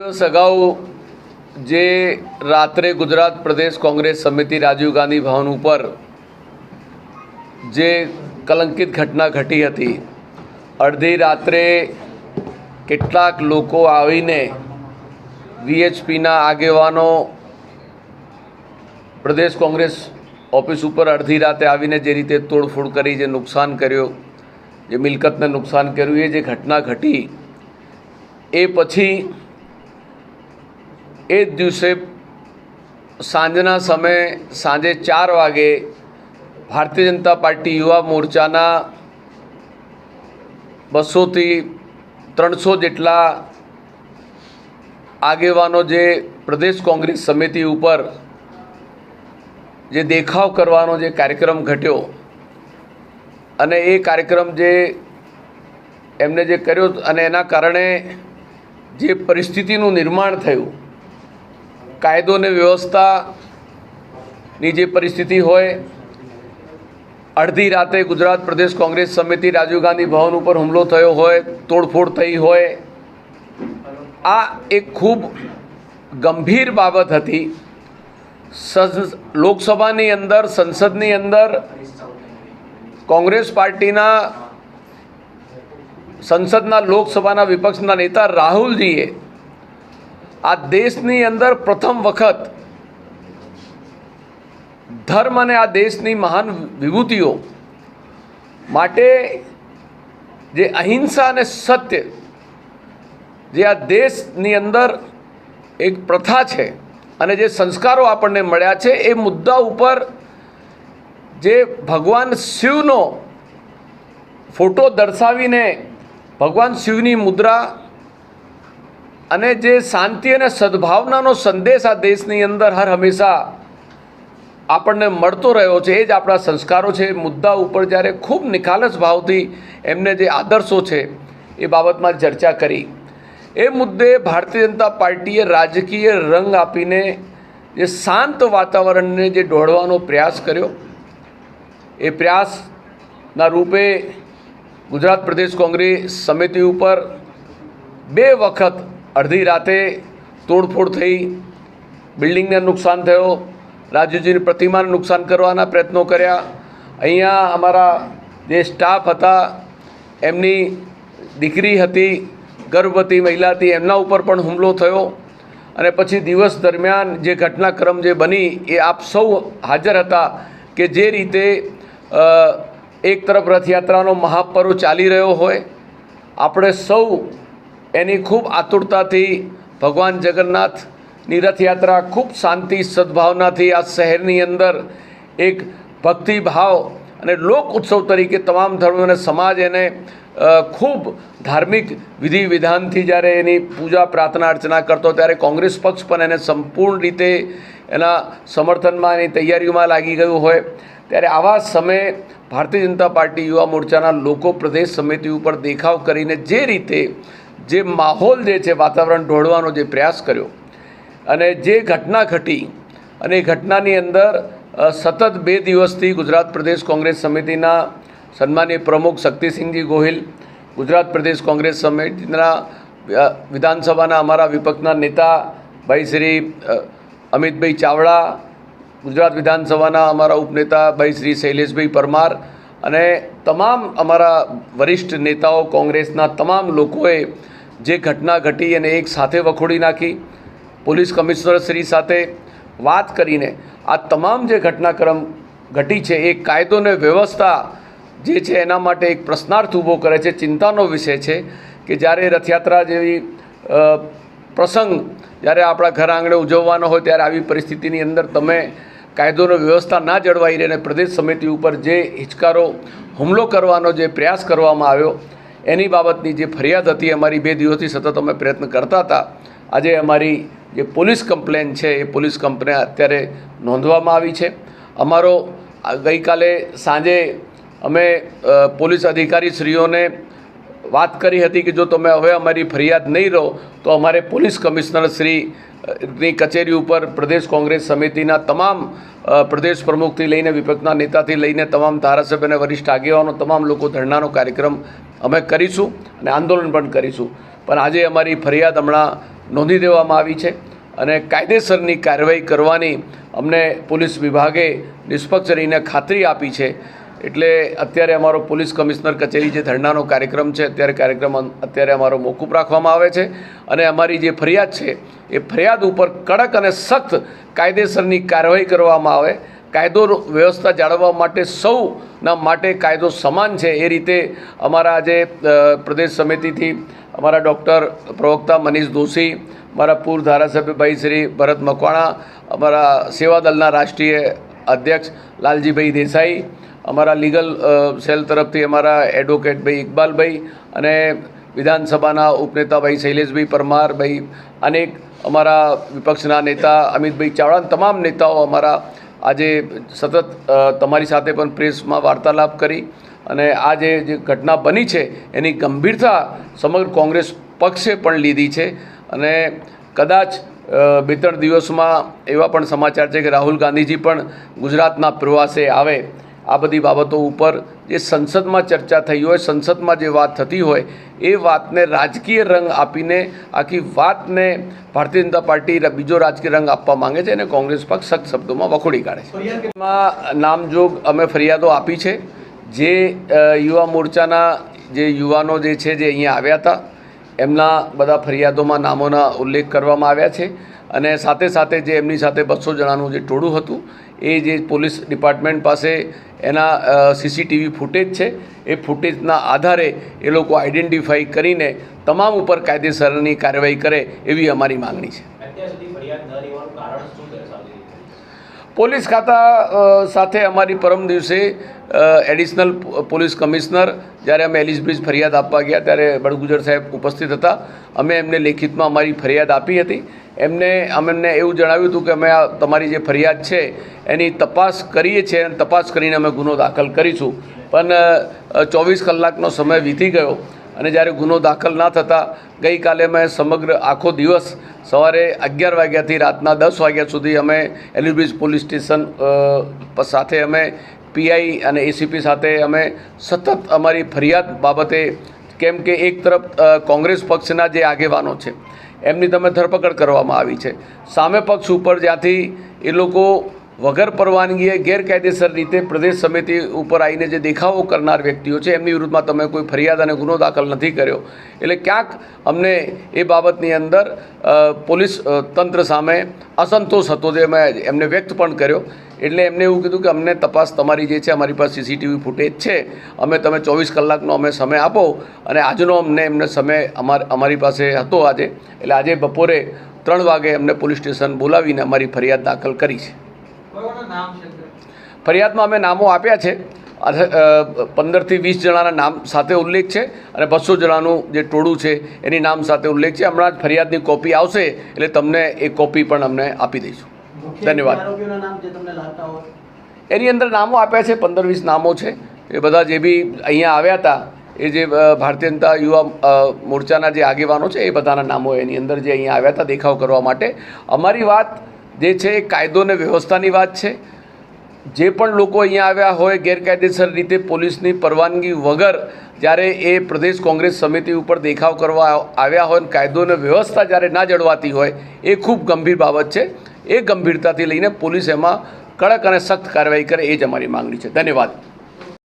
અગાઉ જે રાત્રે ગુજરાત પ્રદેશ કોંગ્રેસ સમિતિ રાજીવ ગાંધી ભવન ઉપર જે કલંકિત ઘટના ઘટી હતી, અડધી રાત્રે કેટલાક લોકો આવીને વીએચપીના આગેવાનો પ્રદેશ કોંગ્રેસ ઓફિસ ઉપર અડધી રાતે આવીને જે રીતે તોડફોડ કરી, જે નુકસાન કર્યું, જે મિલકતને નુકસાન કર્યું, એ જે ઘટના ઘટી, એ પછી એ જ દિવસે સાંજના સમયે સાંજે ચાર વાગે ભારતીય જનતા પાર્ટી યુવા મોરચાના બસોથી ત્રણસો જેટલા આગેવાનો જે પ્રદેશ કોંગ્રેસ સમિતિ ઉપર જે દેખાવ કરવાનો જે કાર્યક્રમ ઘટ્યો અને એ કાર્યક્રમ જે એમને જે કર્યો અને એના કારણે જે પરિસ્થિતિનું નિર્માણ થયું કાયદો અને વ્યવસ્થાની જે પરિસ્થિતિ હોય, અડધી રાતે ગુજરાત પ્રદેશ કોંગ્રેસ સમિતિ રાજીવ ગાંધી ભવન ઉપર હુમલો થયો હોય, તોડફોડ થઈ હોય, આ એક ખૂબ ગંભીર બાબત હતી. લોકસભાની અંદર, સંસદની અંદર કોંગ્રેસ પાર્ટીના સંસદના લોકસભાના વિપક્ષના નેતા રાહુલજીએ આ દેશની અંદર પ્રથમ વખત ધર્મ અને આ દેશની મહાન વિભૂતિઓ માટે જે અહિંસા અને સત્ય જે આ દેશની અંદર એક પ્રથા છે અને જે સંસ્કારો આપણને મળ્યા છે, એ મુદ્દા ઉપર જે ભગવાન શિવનો ફોટો દર્શાવીને ભગવાન શિવની મુદ્રા અને જે શાંતિ અને સદભાવનાનો સંદેશ આ દેશની અંદર હર હંમેશા આપણને મળતો રહ્યો છે, એ જ આપણા સંસ્કારો છે. મુદ્દા ઉપર જ્યારે ખૂબ નિખાલસ ભાવથી એમને જે આદર્શો છે, એ બાબતમાં ચર્ચા કરી. એ મુદ્દે ભારતીય જનતા પાર્ટીએ રાજકીય રંગ આપીને જે શાંત વાતાવરણને જે દોડવાનો પ્રયાસ કર્યો. એ પ્રયાસના રૂપે ગુજરાત પ્રદેશ કોંગ્રેસ સમિતિ ઉપર બે વખત અડધી રાતે તોડફોડ થઈ, બિલ્ડિંગને નુકસાન થયો રાજુજીની પ્રતિમાને નુકસાન કરવાના પ્રયત્નો કર્યા. અહીંયા અમારા જે સ્ટાફ હતા, એમની દીકરી હતી, ગર્ભવતી મહિલા હતી, એમના ઉપર પણ હુમલો થયો. અને પછી દિવસ દરમિયાન જે ઘટનાક્રમ જે બની, એ આપ સૌ હાજર હતા કે જે રીતે એક તરફ રથયાત્રાનો મહાપર્વ ચાલી રહ્યો હોય. આપણે સૌ એની ખૂબ આતુરતાથી ભગવાન જગન્નાથની રથયાત્રા ખૂબ શાંતિ સદભાવનાથી આ શહેરની અંદર એક ભક્તિભાવ અને લોક ઉત્સવ તરીકે તમામ ધર્મ અને સમાજ એને ખૂબ ધાર્મિક વિધિ વિધાનથી જ્યારે એની પૂજા પ્રાર્થના અર્ચના કરતો ત્યારે કોંગ્રેસ પક્ષ પણ એને સંપૂર્ણ રીતે એના સમર્થનમાં એની તૈયારીઓમાં લાગી ગયું હોય. ત્યારે આવા સમયે ભારતીય જનતા પાર્ટી યુવા મોરચાના લોકો પ્રદેશ સમિતિ ઉપર દેખાવ કરીને જે રીતે જે માહોલ જે છે, વાતાવરણ ઢોળવાનો જે પ્રયાસ કર્યો અને જે ઘટના ઘટી અને એ ઘટનાની અંદર સતત બે દિવસથી ગુજરાત પ્રદેશ કોંગ્રેસ સમિતિના સન્માનીય પ્રમુખ શક્તિસિંહજી ગોહિલ, ગુજરાત પ્રદેશ કોંગ્રેસ સમિતિના વિધાનસભાના અમારા વિપક્ષના નેતા ભાઈ શ્રી અમિતભાઈ ચાવડા, ગુજરાત વિધાનસભાના અમારા ઉપનેતા ભાઈ શ્રી શૈલેષભાઈ પરમાર અને તમામ અમારા વરિષ્ઠ નેતાઓ કોંગ્રેસના તમામ લોકોએ જે ઘટના ઘટી અને એક સાથે વખોડી નાખી. પોલીસ કમિશનર શ્રી સાથે વાત કરીને આ તમામ જે ઘટનાક્રમ ઘટી છે, એ કાયદો અને વ્યવસ્થા જે છે, એના માટે એક પ્રશ્નાર્થ ઊભો કરે છે. ચિંતાનો વિષય છે કે જ્યારે રથયાત્રા જેવી પ્રસંગ જ્યારે આપણા ઘર આંગણે ઉજવવાનો હોય, ત્યારે આવી પરિસ્થિતિની અંદર તમે કાયદોનો વ્યવસ્થા ના જળવાઈ રહે અને પ્રદેશ સમિતિ ઉપર જે હિચકારો હુમલો કરવાનો જે પ્રયાસ કરવામાં આવ્યો એની બાબતની જે ફરિયાદ હતી અમારી બે દિવસથી સતત અમે પ્રયત્ન કરતા હતા. આજે અમારી જે પોલીસ કમ્પ્લેન છે, એ પોલીસ કંપને અત્યારે નોંધવામાં આવી છે. અમારો ગઈકાલે સાંજે અમે પોલીસ અધિકારીશ્રીઓને વાત કરી હતી કે જો તમે હવે અમારી ફરિયાદ નહીં રહો, તો અમારે પોલીસ કમિશનર શ્રીની કચેરી ઉપર પ્રદેશ કોંગ્રેસ સમિતિના તમામ પ્રદેશ પ્રમુખથી લઈને વિપક્ષના નેતાથી લઈને તમામ ધારાસભ્ય અને વરિષ્ઠ આગેવાનો, તમામ લોકો ધરણાનો કાર્યક્રમ અમે કરીશું અને આંદોલન પણ કરીશું. પણ આજે અમારી ફરિયાદ હમણાં નોંધી દેવામાં આવી છે અને કાયદેસરની કાર્યવાહી કરવાની અમને પોલીસ વિભાગે નિષ્પક્ષ રહીને ખાતરી આપી છે. એટલે અત્યારે અમારો પોલીસ કમિશનર કચેરી જે ધરણાનો કાર્યક્રમ છે, અત્યારે કાર્યક્રમ અત્યારે અમારો મોકૂફ રાખવામાં આવે છે અને અમારી જે ફરિયાદ છે, એ ફરિયાદ ઉપર કડક અને સખ્ત કાયદેસરની કાર્યવાહી કરવામાં આવે. કાયદો વ્યવસ્થા જાળવવા માટે સૌના માટે કાયદો સમાન છે. એ રીતે અમારા આજે પ્રદેશ સમિતિથી અમારા ડૉક્ટર પ્રવક્તા મનીષ દોશી અમારા પૂર્વ ધારાસભ્ય ભાઈ શ્રી ભરત મકવાણા, અમારા સેવાદળના રાષ્ટ્રીય અધ્યક્ષ લાલજીભાઈ દેસાઈ, અમારા લીગલ સેલ તરફથી અમારા એડવોકેટ ભાઈ ઇકબાલભાઈ અને વિધાનસભાના ઉપનેતા ભાઈ શૈલેષભાઈ પરમાર ભાઈ, અનેક અમારા વિપક્ષના નેતા અમિતભાઈ ચાવડા તમામ નેતાઓ અમારા આજે સતત તમારી સાથે પણ પ્રેસમાં વાર્તાલાપ કરી અને આ જે ઘટના બની છે, એની ગંભીરતા સમગ્ર કોંગ્રેસ પક્ષે પણ લીધી છે અને કદાચ બે ત્રણ દિવસમાં એવા પણ સમાચાર છે કે રાહુલ ગાંધીજી પણ ગુજરાતના પ્રવાસે આવે. આ બધી બાબતો ઉપર જે સંસદમાં ચર્ચા થઈ હોય, સંસદમાં જે વાત થતી હોય, એ વાતને રાજકીય રંગ આપીને આખી વાતને ભારતીય જનતા પાર્ટી બીજો રાજકીય રંગ આપવા માંગે છે અને કોંગ્રેસ પક્ષ સખ્ત શબ્દોમાં વખોડી કાઢે છે. એમાં નામજોગ અમે ફરિયાદો આપી છે. જે યુવા મોરચાના જે યુવાનો જે છે, જે અહીંયા આવ્યા હતા, એમના બધા ફરિયાદોમાં નામોના ઉલ્લેખ કરવામાં આવ્યા છે અને સાથે સાથે જે એમની સાથે બસો જણાનું જે ટોળું હતું એ જે પોલીસ ડિપાર્ટમેન્ટ પાસે એના સીસીટીવી ફૂટેજ છે, એ ફૂટેજના આધારે એ લોકો આઈડેન્ટિફાઈ કરીને તમામ ઉપર કાયદેસરની કાર્યવાહી કરે એવી અમારી માંગણી છે અત્યાર સુધી ફરિયાદ ન રહેવાનું કારણ શું દર્શાવતી હતી પોલીસ ખાતા સાથે અમારી પરમ દિવસે એડિશનલ પોલીસ કમિશનર, જ્યારે અમે એલિસ બ્રિજ ફરિયાદ આપવા ગયા, ત્યારે બળગુજર સાહેબ ઉપસ્થિત હતા. અમે એમને લેખિતમાં અમારી ફરિયાદ આપી હતી. એમને, અમે એમને એવું જણાવ્યું હતું કે અમે આ તમારી જે ફરિયાદ છે, એની તપાસ કરીએ છીએ અને તપાસ કરીને અમે ગુનો દાખલ કરીશું. પણ ચોવીસ કલાકનો સમય વીતી ગયો અને જ્યારે ગુનો દાખલ ના થતાં, ગઈકાલે મેં સમગ્ર આખો દિવસ સવારે અગિયાર વાગ્યાથી રાતના દસ વાગ્યા સુધી અમે એલિબ્રિજ પોલીસ સ્ટેશન સાથે અમે પીઆઈ અને એસીપી સાથે અમે સતત અમારી ફરિયાદ બાબતે કેમ કે એક તરફ કોંગ્રેસ પક્ષના જે આગેવાનો છે, એમની તમે ધરપકડ કરવામાં આવી છે. સામે પક્ષ ઉપર જ્યાંથી એ લોકો વગર પરવાનગીએ ગેરકાયદેસર રીતે પ્રદેશ સમિતિ ઉપર આવીને જે દેખાવો કરનાર વ્યક્તિઓ છે, એમની વિરુદ્ધમાં તમે કોઈ ફરિયાદ અને ગુનો દાખલ નથી કર્યો. એટલે ક્યાંક અમને એ બાબતની અંદર પોલીસ તંત્ર સામે અસંતોષ હતો જે મેં એમને વ્યક્ત પણ કર્યો. એટલે એમને એવું કીધું કે અમને તપાસ તમારી જે છે, અમારી પાસે સીસીટીવી ફૂટેજ છે. અમે તમે ચોવીસ કલાકનો અમે સમય આપો અને આજનો અમને એમને સમય અમાર, અમારી પાસે હતો આજે. એટલે આજે બપોરે ત્રણ વાગે એમને પોલીસ સ્ટેશન બોલાવીને અમારી ફરિયાદ દાખલ કરી છે. ફરિયાદમાં અમે નામો આપ્યા છે. પંદરથી વીસ જણાના નામ સાથે ઉલ્લેખ છે અને બસો જણાનું જે ટોળું છે એની નામ સાથે ઉલ્લેખ છે. હમણાં જ ફરિયાદની કોપી આવશે એટલે તમને એ કોપી પણ અમને આપી દઈશું. ધન્યવાદ. એની અંદર નામો આપ્યા છે પંદર વીસ નામો છે. એ બધા જે બી અહીંયા આવ્યા હતા એ જે ભારતીય જનતા યુવા મોરચાના જે આગેવાનો છે એ બધાના નામો એની અંદર જે અહીંયા આવ્યા હતા દેખાવ કરવા માટે. અમારી વાત જે છે એ કાયદો અને વ્યવસ્થાની વાત છે. જે પણ લોકો અહીંયા આવ્યા હોય ગેરકાયદેસર રીતે પોલીસની પરવાનગી વગર જ્યારે એ પ્રદેશ કોંગ્રેસ સમિતિ ઉપર દેખાવ કરવા આવ્યા હોય અને કાયદો અને વ્યવસ્થા જ્યારે ના જળવાતી હોય એ ખૂબ ગંભીર બાબત છે. એ ગંભીરતાથી લઈને પોલીસ એમાં કડક અને સખ્ત કાર્યવાહી કરે એ જ અમારી માંગણી છે. ધન્યવાદ.